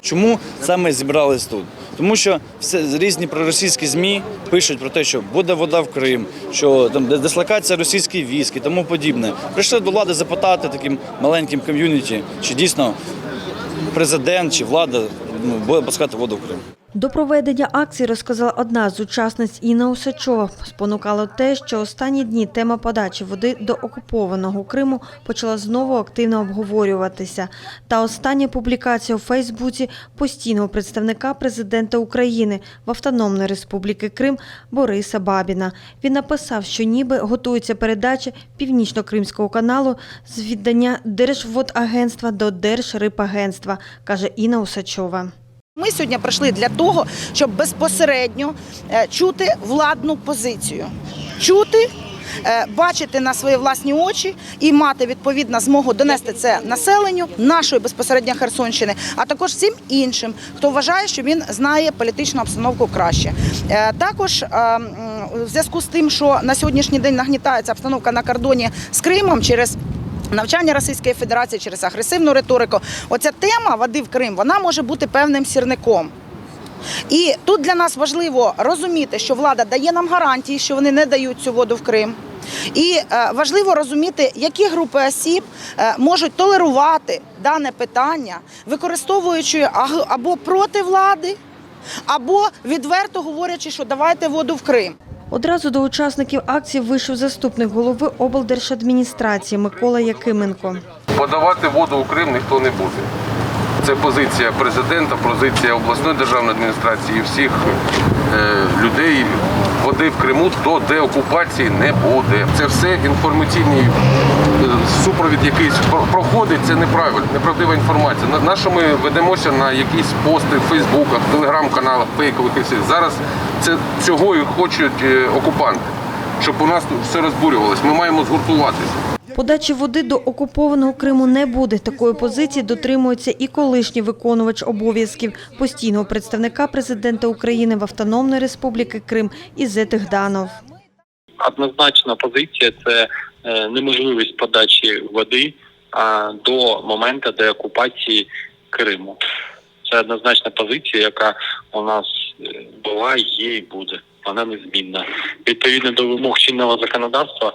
Чому саме зібрались тут? Тому що все різні проросійські змі пишуть про те, що буде вода в Крим, що там дислокація російських військ і тому подібне. Прийшли до влади запитати таким маленьким ком'юніті, чи дійсно президент чи влада ну, буде пускати воду в Крим. До проведення акції розказала одна з учасниць Інна Усачова. Спонукало те, що останні дні тема подачі води до окупованого Криму почала знову активно обговорюватися. Та остання публікація у Фейсбуці постійного представника президента України в Автономної Республіки Крим Бориса Бабіна. Він написав, що ніби готується передача північно-кримського каналу з віддання Держводагентства до Держрибагентства, каже Інна Усачова. Ми сьогодні прийшли для того, щоб безпосередньо е, чути владну позицію, чути. е, Бачити на свої власні очі і мати відповідно змогу донести це населенню нашої безпосередньо Херсонщини, а також всім іншим, хто вважає, що він знає політичну обстановку краще. Е, Також в зв'язку з тим, що на сьогоднішній день нагнітається обстановка на кордоні з Кримом через Навчання Російської Федерації через агресивну риторику. Оця тема води в Крим вона може бути певним сірником. І тут для нас важливо розуміти, що влада дає нам гарантії, що вони не дають цю воду в Крим. І е, важливо розуміти, які групи осіб е, можуть толерувати дане питання, використовуючи або проти влади, або відверто говорячи, що давайте воду в Крим. Одразу до учасників акції вийшов заступник голови облдержадміністрації Микола Якименко. Подавати воду у Крим ніхто не буде. Це позиція президента, позиція обласної державної адміністрації і всіх людей. Води в Криму до деокупації не буде. Це все інформаційний е, супровід якийсь проходить. Це неправильно, неправдива інформація. На, на що ми ведемося на якісь пости в Фейсбуках, телеграм-каналах, фейкових і всіх. Зараз це цього і хочуть е, окупанти, щоб у нас тут все розбурювалось. Ми маємо згуртуватися. Подачі води до окупованого Криму не буде. Такої позиції дотримується і колишній виконувач обов'язків постійного представника президента України в Автономної Республіки Крим Ізет Гданов. однозначна позиція це е, неможливість подачі води до моменту деокупації Криму. Це однозначна позиція, яка у нас е, була, є і буде. Вона незмінна. Відповідно до вимог чинного законодавства,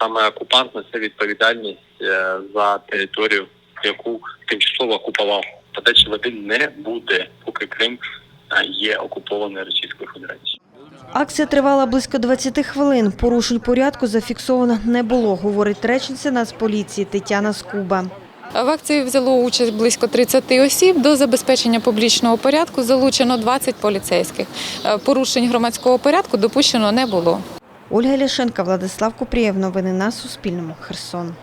саме окупант несе відповідальність е, за територію, яку тимчасово окупував. Подачі води не буде, поки Крим е, є окупованою Російською Федерацією. Акція тривала близько 20 хвилин. Порушень порядку зафіксовано не було, говорить речниця Нацполіції Тетяна Скуба. В акції взяло участь близько 30 осіб. До забезпечення публічного порядку залучено 20 поліцейських. Е, Порушень громадського порядку допущено не було. Ольга Ляшенка, Владислав Купрієв. Новини на Суспільному. Херсон.